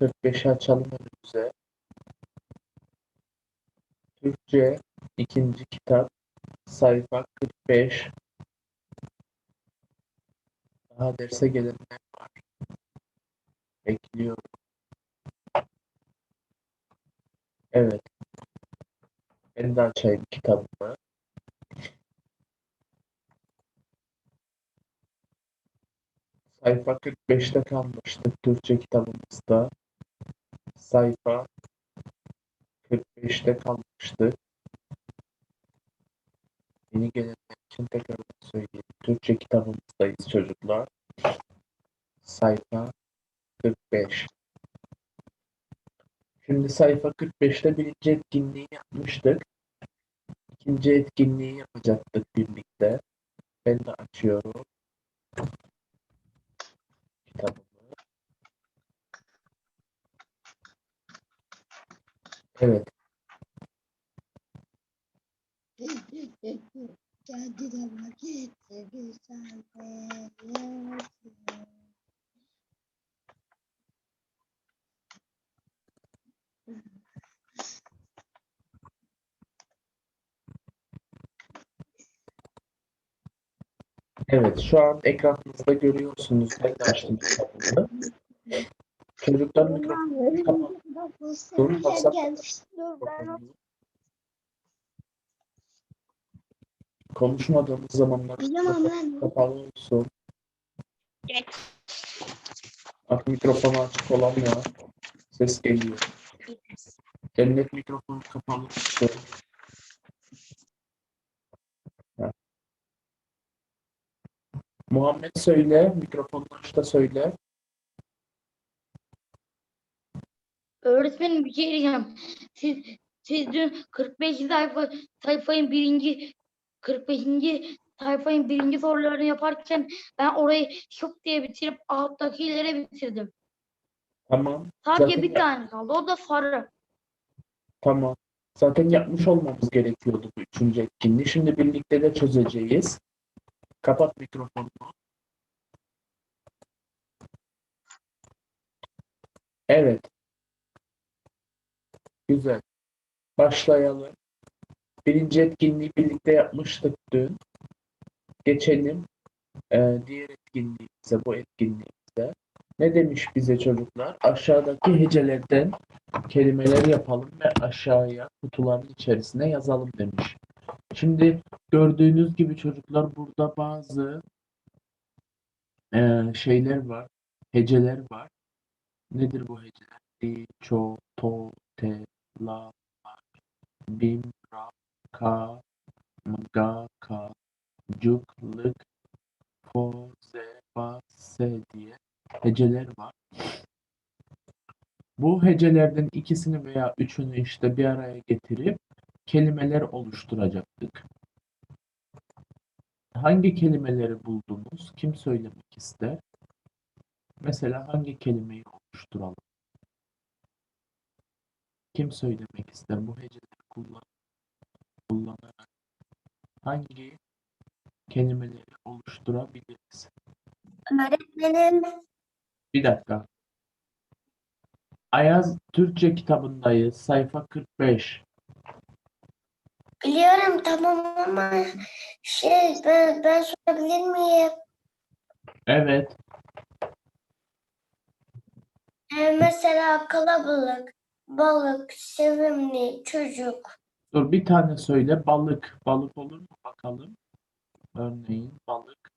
45'i açalım önümüze. Türkçe ikinci kitap sayfa 45. Daha derse gelenler var. Bekliyorum. Evet. Ben de açayım kitabımı. Sayfa 45'te kalmıştık Türkçe kitabımızda. Sayfa 45'te kalmıştık. Yeni gelenler için tekrar söyleyeyim. Türkçe kitabımızdayız çocuklar. Sayfa 45. Şimdi sayfa 45'te birinci etkinliği yapmıştık. İkinci etkinliği yapacaktık birlikte. Ben de açıyorum kitabımı. Evet. Geldi de vakitti güzel. Evet, şu an ekranınızda görüyorsunuz. Ben açtım kitabımı. Çocuklar mikrofonu kapalı. Dur. Konuşmadığımız zamanlar kapalı olsun. Bak mikrofonu açık olamıyor. Ses geliyor. Cennet mikrofonu kapalı olsun. Muhammed söyle, mikrofonu aç da söyle. Öğretmenim bir şey diyeceğim. Siz, siz dün 45 sayfa sayfayın birinci 45. sayfayın birinci sorularını yaparken ben orayı şok diye bitirip alttakileri bitirdim. Tamam, Sadece Zaten bir tane kaldı. O da sarı. tamam. Zaten yapmış olmamız gerekiyordu bu üçüncü etkinliği. Şimdi birlikte de çözeceğiz. Kapat mikrofonunu. Evet. Güzel. Başlayalım. Birinci etkinliği birlikte yapmıştık dün. Geçelim eee, diğer etkinliğimize, bu etkinliğimize. Ne demiş bize çocuklar? Aşağıdaki hecelerden kelimeler yapalım ve aşağıya kutuların içerisine yazalım demiş. Şimdi gördüğünüz gibi çocuklar burada bazı eee, şeyler var, heceler var. Nedir bu heceler? Di, ço, to, te, la, bim, ra, ka, ga, ka, cuk, lık, fo, ze, ba, se diye heceler var. Bu hecelerden ikisini veya üçünü işte bir araya getirip kelimeler oluşturacaktık. Hangi kelimeleri buldunuz? Kim söylemek ister? Mesela hangi kelimeyi oluşturalım? Kim söylemek ister? Bu heceleri kullan kullanarak hangi kelimeleri oluşturabiliriz? Öğretmenim. Bir dakika. Ayaz Türkçe kitabındayız. Sayfa 45. Biliyorum tamam ama şey ben, ben sorabilir miyim? Evet. Ee, mesela kalabalık, balık, sevimli, çocuk. Dur bir tane söyle. Balık. Balık olur mu bakalım? Örneğin balık.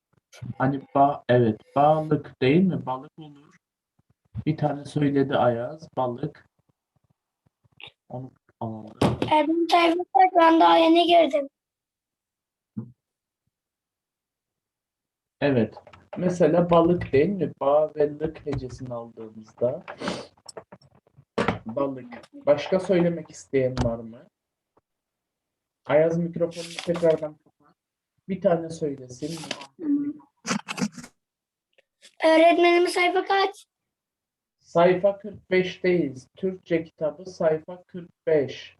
Hani ba evet balık değil mi? Balık olur. Bir tane söyledi Ayaz. Balık. Onu alalım. Erdoğan ben daha yeni girdim. Evet. Mesela balık değil mi? Ba ve lık hecesini aldığımızda balık. Başka söylemek isteyen var mı? Ayaz mikrofonunu tekrardan kapat. Bir tane söylesin. Öğretmenim sayfa kaç? Sayfa 45'teyiz. Türkçe kitabı sayfa 45.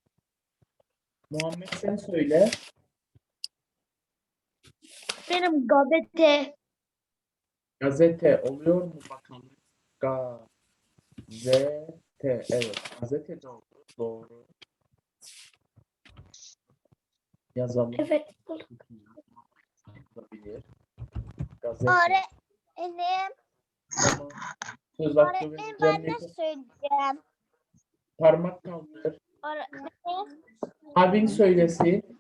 Muhammed sen söyle. Benim gazete. Gazete oluyor mu bakalım? Ga Z T evet. Gazete de oldu. Doğru. Yazalım. Evet. Olabilir. Gazete. Öğretmenim. Tamam. Söz hakkı Öğretmenim ben vereceğim. de söyleyeceğim. Parmak kaldır. Öğretmenim. Abin söylesin.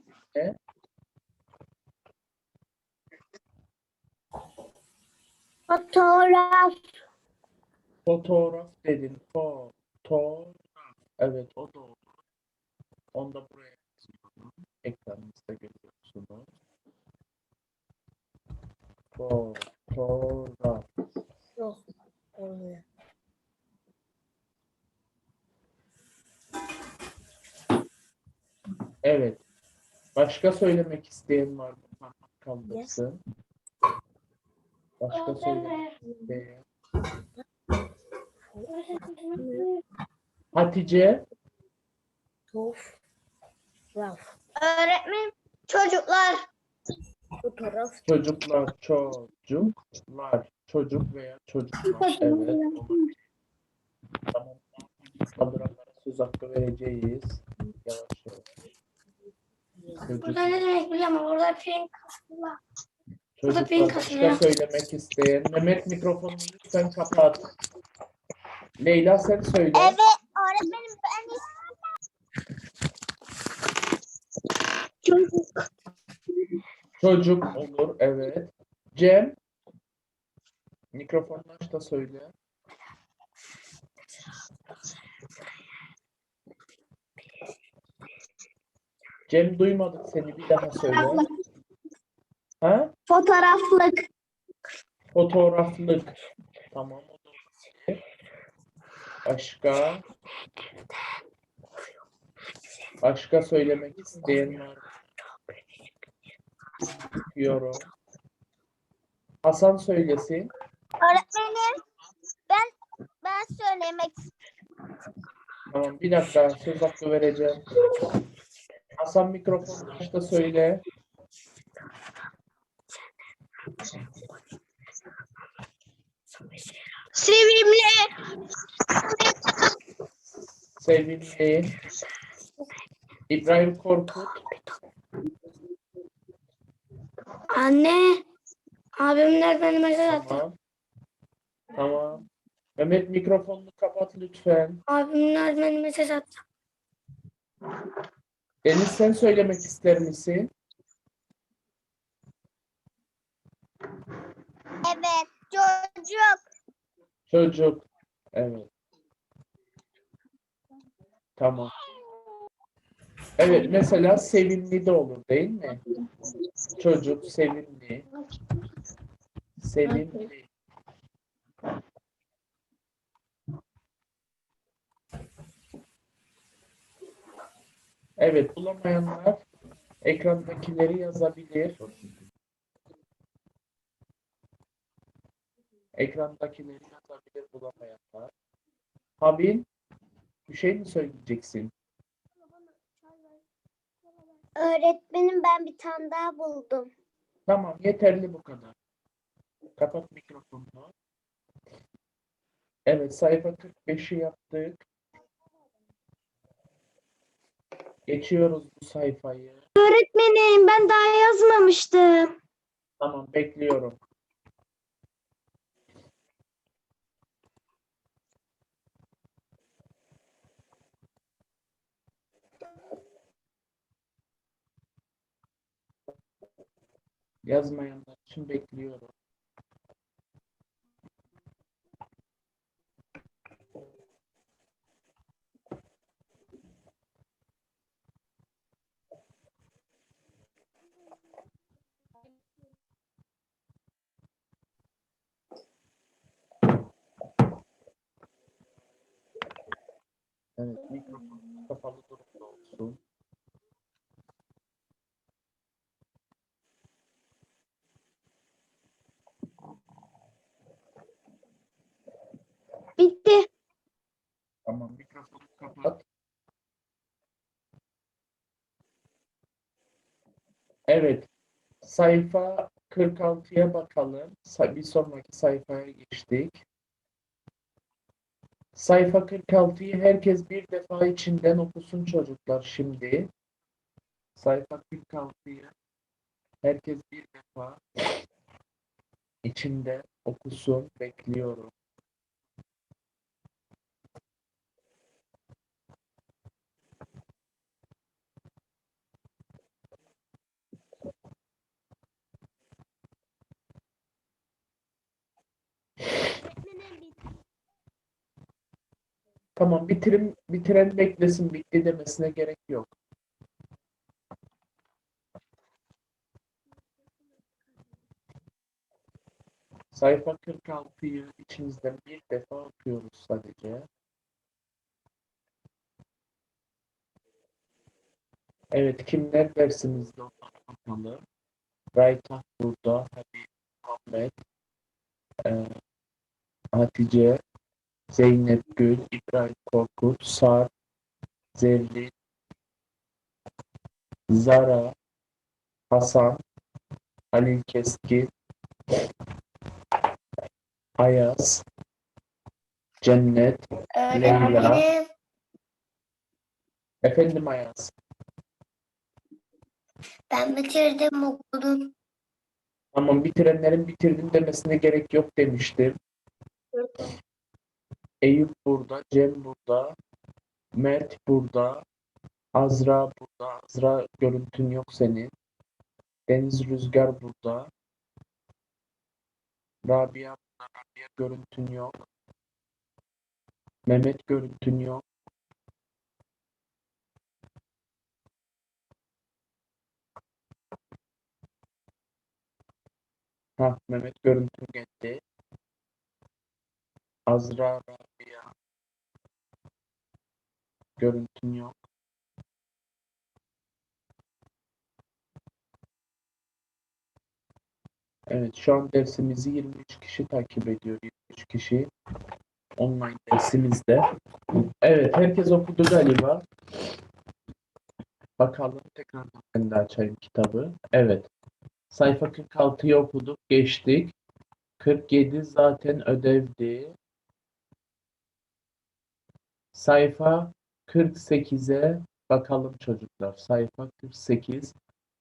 Fotoğraf. Fotoğraf dedin. Fotoğraf. Evet o doğru. Onu da buraya yazıyorum. Ekranınızda görüyorsunuz. Fotoğraf. Yok. Olmuyor. Evet. Başka söylemek isteyen var mı? Parmak kaldırsın. Başka söylemek isteyen. Hatice. Fotoğraf. Öğretmenim. Çocuklar. Fotoğraf. Çocuklar, çocuklar, çocuk veya çocuklar. Evet. Tamam. Kaldıranlara söz hakkı vereceğiz. Yavaş yavaş. Çocuk, Burada ne demek musun? Burada pink var. burada pink başka atıyor. söylemek isteyen. Mehmet mikrofonunu lütfen kapat. Leyla sen söyle. Evet. Öğretmenim ben Çocuk. Çocuk olur, evet. Cem. Mikrofonunu aç da söyle. Cem duymadık seni bir daha söyle. Ha? Fotoğraflık. Fotoğraflık. Tamam. o. Başka? Başka söylemek isteyen var? Diyorum. Hasan söylesin. Öğretmenim ben ben söylemek Tamam bir dakika söz hakkı vereceğim. Hasan mikrofonu da söyle. Sevimli. Sevimli. İbrahim Korkut. Anne. Abimler beni mesaj attı. Tamam. Tamam. Mehmet mikrofonunu kapat lütfen. Abimler beni mesaj attı. Deniz sen söylemek ister misin? Evet. Çocuk. Çocuk. Evet. Tamam. Evet mesela sevimli de olur değil mi? Çocuk sevimli. Sevimli. Evet bulamayanlar ekrandakileri yazabilir. Ekrandakileri yazabilir bulamayanlar. Habin bir şey mi söyleyeceksin? Öğretmenim ben bir tane daha buldum. Tamam yeterli bu kadar. Kapat mikrofonunu. Evet sayfa 45'i yaptık. Geçiyoruz bu sayfayı. Öğretmenim ben daha yazmamıştım. Tamam bekliyorum. Yazmayanlar için bekliyorum. Evet, mikrofon kapalı durumda olsun. Bitti. Tamam, mikrofonu kapat. Evet, sayfa 46'ya bakalım. Bir sonraki sayfaya geçtik. Sayfa 46'yı herkes bir defa içinden okusun çocuklar şimdi. Sayfa 46'yı herkes bir defa içinde okusun. Bekliyorum. Tamam bitirim bitiren beklesin bitti demesine gerek yok. Sayfa 46'yı içimizden bir defa okuyoruz sadece. Evet kimler dersimizde bakalım. Raytah burada, Habib, Muhammed, eee, Hatice, Zeynep Gül, İbrahim Korkut, Sarp, Zerrin, Zara, Hasan, Halil Keskin, Ayaz, Cennet, Öğretmenim efendim Ayaz. ben bitirdim okudum. Tamam bitirenlerin bitirdim demesine gerek yok demiştim. Eyüp burada, Cem burada, Mert burada, Azra burada. Azra görüntün yok senin. Deniz Rüzgar burada. Rabia burada. Rabia görüntün yok. Mehmet görüntün yok. Ha, Mehmet görüntün geldi. Azra, Rabia. Görüntün yok. Evet, şu an dersimizi 23 kişi takip ediyor. 23 kişi online dersimizde. Evet, herkes okudu galiba. Bakalım tekrardan ben de açayım kitabı. Evet. Sayfa 46'yı okuduk, geçtik. 47 zaten ödevdi. Sayfa 48'e bakalım çocuklar. Sayfa 48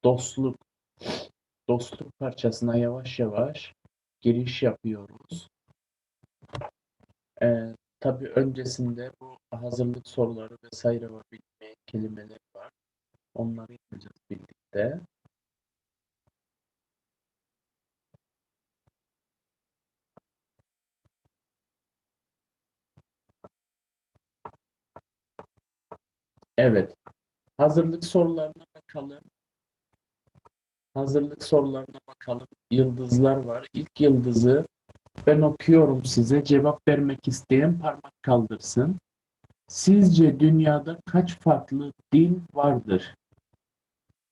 dostluk. Dostluk parçasına yavaş yavaş giriş yapıyoruz. Ee, tabii öncesinde bu hazırlık soruları vesaire var, bilmeyen kelimeler var. Onları yapacağız birlikte. Evet. Hazırlık sorularına bakalım. Hazırlık sorularına bakalım. Yıldızlar var. İlk yıldızı ben okuyorum size. Cevap vermek isteyen parmak kaldırsın. Sizce dünyada kaç farklı din vardır?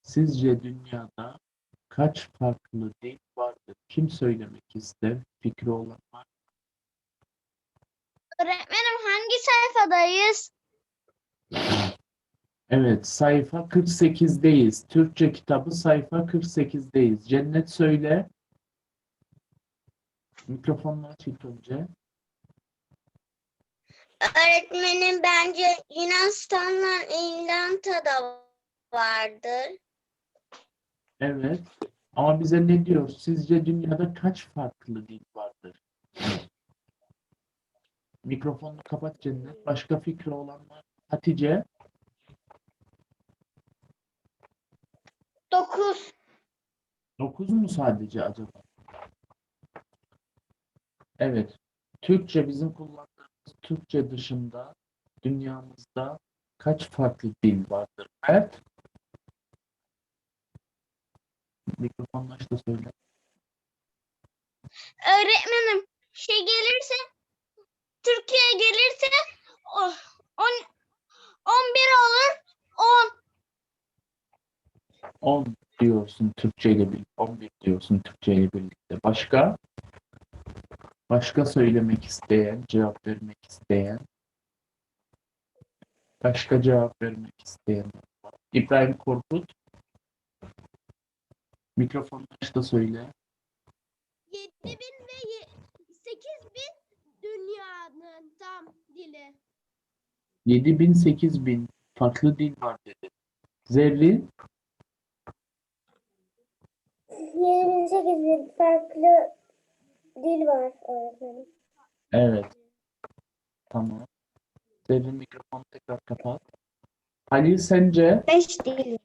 Sizce dünyada kaç farklı din vardır? Kim söylemek ister? Fikri olan var. Öğretmenim hangi sayfadayız? Evet, sayfa 48'deyiz. Türkçe kitabı sayfa 48'deyiz. Cennet söyle. Mikrofonunu aç ilk önce. Öğretmenim bence Yunanistan'la İrlanda'da vardır. Evet. Ama bize ne diyor? Sizce dünyada kaç farklı din vardır? Mikrofonunu kapat Cennet. Başka fikri olan var. Hatice. 9. 9 mu sadece acaba? Evet. Türkçe bizim kullandığımız Türkçe dışında dünyamızda kaç farklı dil vardır? Mert. Mikrofonla işte söyle. Öğretmenim şey gelirse Türkiye gelirse o- on, 11 olur. 10 10 diyorsun Türkçe ile birlikte. 11 diyorsun Türkçe ile birlikte. Başka? Başka söylemek isteyen, cevap vermek isteyen. Başka cevap vermek isteyen. İbrahim Korkut. Mikrofonla işte söyle. 7000 ve 8000 dünya dünyanın tam dili. 7 bin 8 bin farklı dil var dedi. Zerrin 28 farklı dil var öğretmenim. Evet. Tamam. Devin mikrofonu tekrar kapat. Ali sence? 5 dil.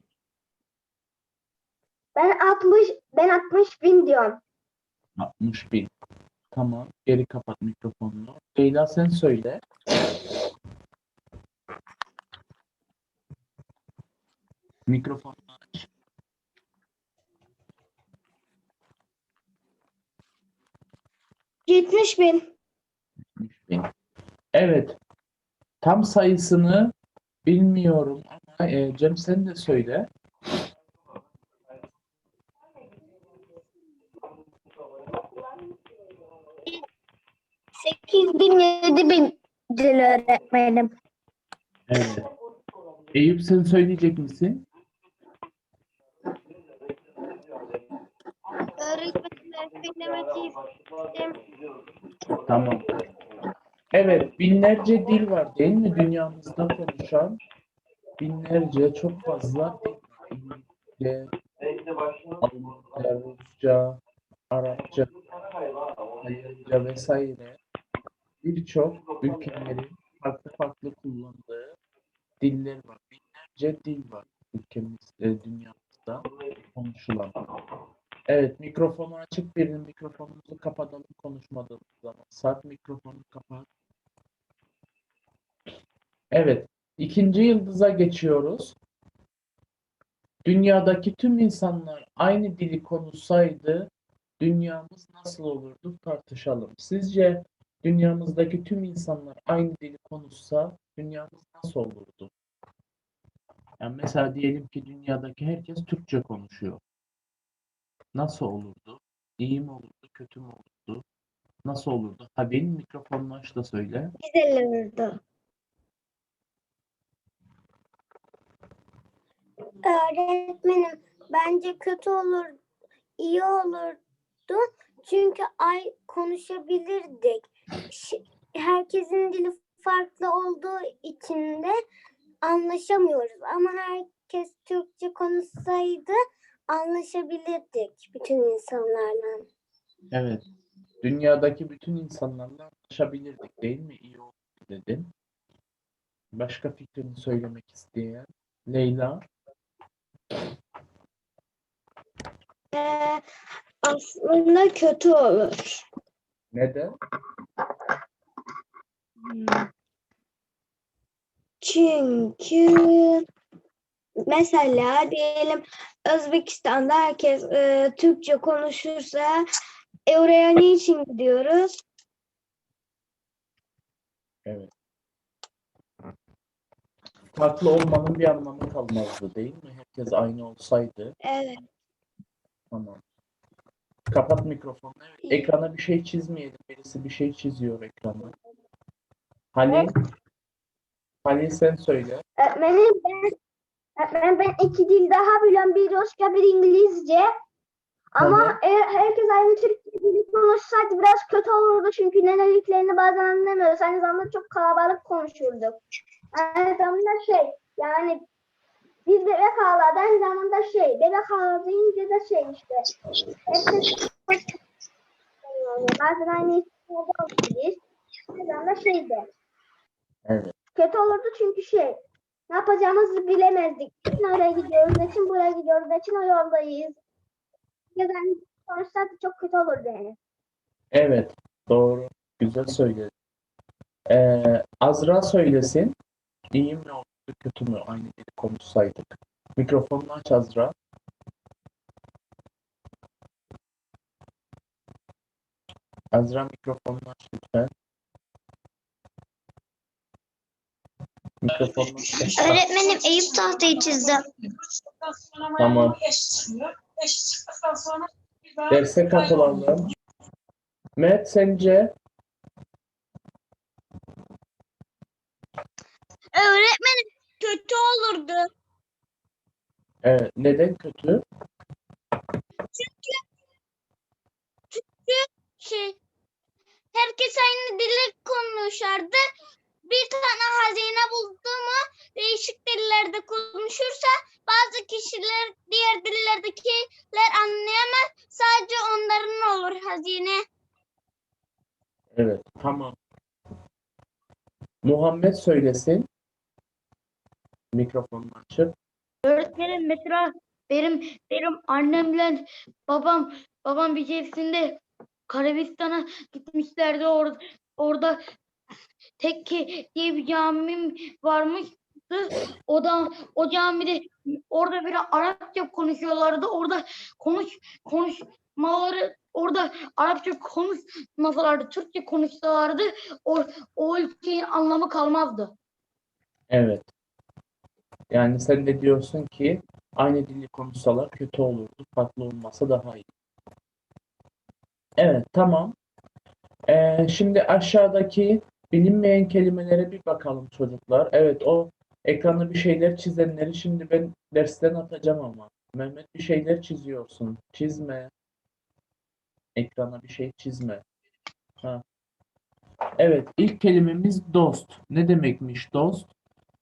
Ben 60 ben 60 bin diyorum. 60 bin. Tamam. Geri kapat mikrofonunu. Leyla sen söyle. Mikrofon 70 bin. 70 bin. Evet. Tam sayısını bilmiyorum ama e, Cem sen de söyle. Sekiz bin yedi bin dil öğretmenim. Evet. Eyüp sen söyleyecek misin? Söylemek istedim. Tamam. Evet, binlerce dil var değil mi dünyamızda konuşan? Binlerce, çok fazla. İngilizce, Almanca, Rusça, Arapça, Taylandca vesaire. Birçok ülkelerin farklı farklı kullandığı diller var. Binlerce dil var ülkemizde, dünyamızda konuşulan. Evet, mikrofonu açık birinin mikrofonumuzu kapatalım konuşmadığımız zaman. Sarp mikrofonu kapat. Evet, ikinci yıldıza geçiyoruz. Dünyadaki tüm insanlar aynı dili konuşsaydı dünyamız nasıl olurdu tartışalım. Sizce dünyamızdaki tüm insanlar aynı dili konuşsa dünyamız nasıl olurdu? Yani mesela diyelim ki dünyadaki herkes Türkçe konuşuyor. Nasıl olurdu? İyi mi olurdu, kötü mü olurdu? Nasıl olurdu? Ha benim mikrofonunu aç da söyle. Güzel olurdu. Öğretmenim bence kötü olur, iyi olurdu. Çünkü ay konuşabilirdik. Herkesin dili farklı olduğu için de anlaşamıyoruz. Ama herkes Türkçe konuşsaydı anlaşabilirdik bütün insanlarla. Evet. Dünyadaki bütün insanlarla anlaşabilirdik değil mi? İyi olurdu dedin. Başka fikrini söylemek isteyen Leyla. Ee, aslında kötü olur. Neden? Çünkü mesela diyelim Özbekistan'da herkes e, Türkçe konuşursa e, oraya niçin gidiyoruz? Evet. Farklı olmanın bir anlamı kalmazdı değil mi? Herkes aynı olsaydı. Evet. Tamam. Kapat mikrofonu. Evet, ekrana bir şey çizmeyelim. Birisi bir şey çiziyor ekrana. Halil. Halil sen söyle. Öğretmenim ben, öğretmenim ben iki dil daha biliyorum. Bir Rusça, bir İngilizce. Ama eğer herkes aynı Türkçe dili konuşsaydı biraz kötü olurdu. Çünkü neneliklerini bazen anlamıyoruz. Aynı zamanda çok kalabalık konuşurduk. Aynı zamanda şey yani biz bebek ağladı aynı zamanda şey bebek ağladı deyince de şey işte herkes bazen aynı isimde olabilir. Aynı zamanda şey de Evet. kötü olurdu çünkü şey ne yapacağımızı bilemezdik. Için oraya gidiyoruz, için buraya gidiyoruz, için o yoldayız. Ya da hani sonuçta çok kötü olurdu yani. Evet. Doğru. Güzel söyledin. Ee, Azra söylesin. İyi mi oldu, kötü mü? Aynı dili konuşsaydık. Mikrofonunu aç Azra. Azra mikrofonunu aç lütfen. Öğretmenim Eyüp tahtayı çizdi. Tamam. Derse katılalım. Mert sence? Öğretmenim kötü olurdu. Evet, neden kötü? Şey, herkes aynı dili hazine buldu mu değişik dillerde konuşursa bazı kişiler diğer dillerdekiler anlayamaz. Sadece onların olur hazine. Evet, tamam. Muhammed söylesin. Mikrofonunu açıp. Öğretmenim mesela benim benim annemle babam babam bir keresinde Karabistan'a gitmişlerdi orada orada Tekke diye bir camim varmıştı. O da o camide orada bir Arapça konuşuyorlardı. Orada konuş konuşmaları orada Arapça konuşmasalardı, Türkçe konuşsalardı o, o ülkenin anlamı kalmazdı. Evet. Yani sen de diyorsun ki aynı dili konuşsalar kötü olurdu. Farklı olmasa daha iyi. Evet, tamam. Ee, şimdi aşağıdaki bilinmeyen kelimelere bir bakalım çocuklar. Evet, o ekranda bir şeyler çizenleri şimdi ben dersten atacağım ama. Mehmet bir şeyler çiziyorsun. Çizme. Ekrana bir şey çizme. Ha. Evet, ilk kelimemiz dost. Ne demekmiş dost?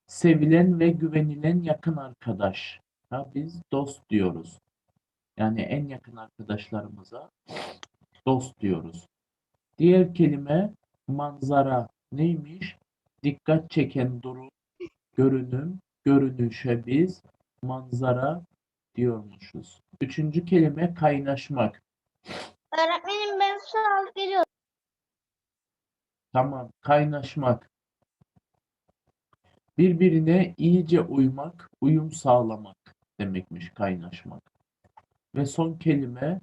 Sevilen ve güvenilen yakın arkadaş. Ha, biz dost diyoruz. Yani en yakın arkadaşlarımıza dost diyoruz. Diğer kelime manzara neymiş? Dikkat çeken durum, görünüm, görünüşe biz manzara diyormuşuz. Üçüncü kelime kaynaşmak. Öğretmenim ben soru veriyorum. Tamam, kaynaşmak. Birbirine iyice uymak, uyum sağlamak demekmiş kaynaşmak. Ve son kelime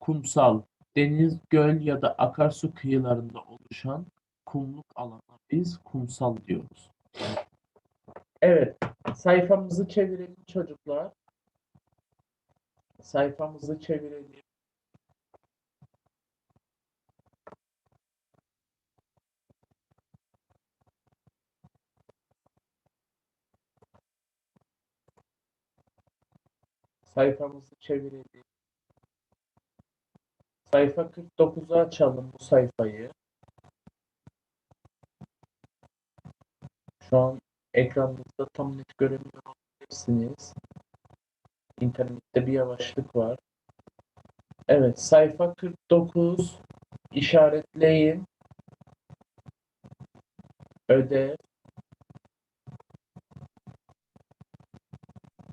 kumsal. Deniz, göl ya da akarsu kıyılarında oluşan kumluk alana biz kumsal diyoruz. Evet, sayfamızı çevirelim çocuklar. Sayfamızı çevirelim. Sayfamızı çevirelim. Sayfa 49'u açalım bu sayfayı. Şu an ekranınızda tam net göremiyor olabilirsiniz. İnternette bir yavaşlık var. Evet, sayfa 49 işaretleyin. Ödev.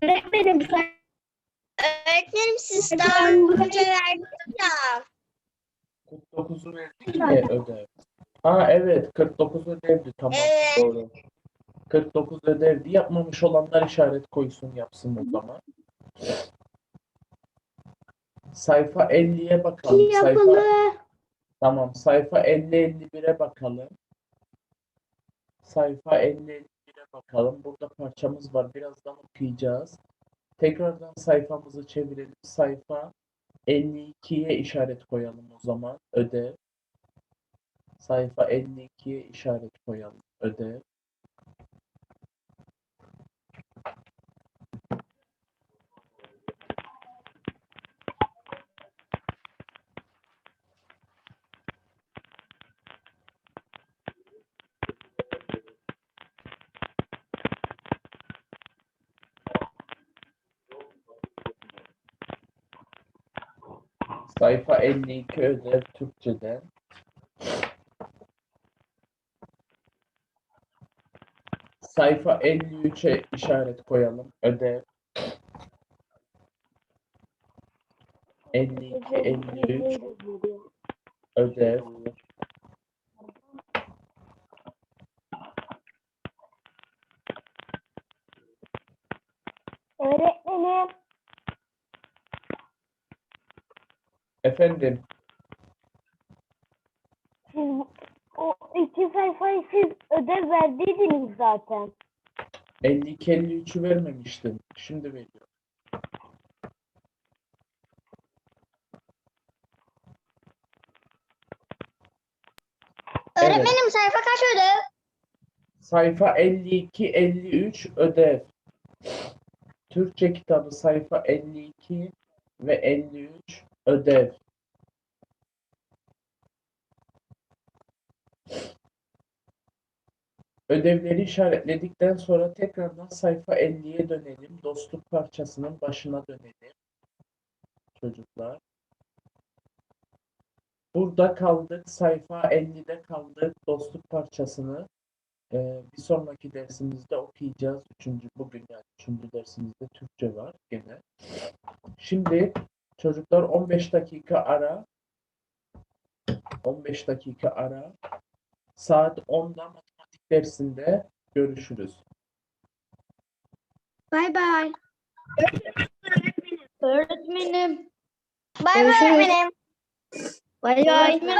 Öğretmenim Öğretmenim siz daha önce verdiniz ya. 49'u verdik de ödev. Ha evet 49 ödevdi tamam Evet. doğru. 49 ödevdi yapmamış olanlar işaret koysun yapsın o zaman. Sayfa 50'ye bakalım. Sayfa, yapılı. tamam sayfa 50-51'e bakalım. Sayfa 50-51'e bakalım. Burada parçamız var. Birazdan okuyacağız. Tekrardan sayfamızı çevirelim. Sayfa 52'ye işaret koyalım o zaman. Ödev. Sayfa 52'ye işaret koyalım. Ödev. Sayfa 52 ödev Türkçeden. Sayfa 53'e işaret koyalım. Ödev. 52, 53 ödev. Öğretmenim. Efendim, Siz o iki sayfayı siz ödev verdiydiniz zaten. 52, 53'ü vermemiştim. Şimdi veriyorum. Evet. Öğretmenim sayfa kaç ödev? Sayfa 52, 53 ödev. Türkçe kitabı sayfa 52 ve 53 ödev. Ödevleri işaretledikten sonra tekrardan sayfa 50'ye dönelim. Dostluk parçasının başına dönelim. Çocuklar. Burada kaldık. Sayfa 50'de kaldık. Dostluk parçasını e, bir sonraki dersimizde okuyacağız. Üçüncü, bugün yani üçüncü dersimizde Türkçe var gene. Şimdi çocuklar 15 dakika ara. 15 dakika ara. Saat 10'da dersinde görüşürüz. Bay bay. Öğretmenim. Bay bay Görüşürüz. öğretmenim. Bay bay.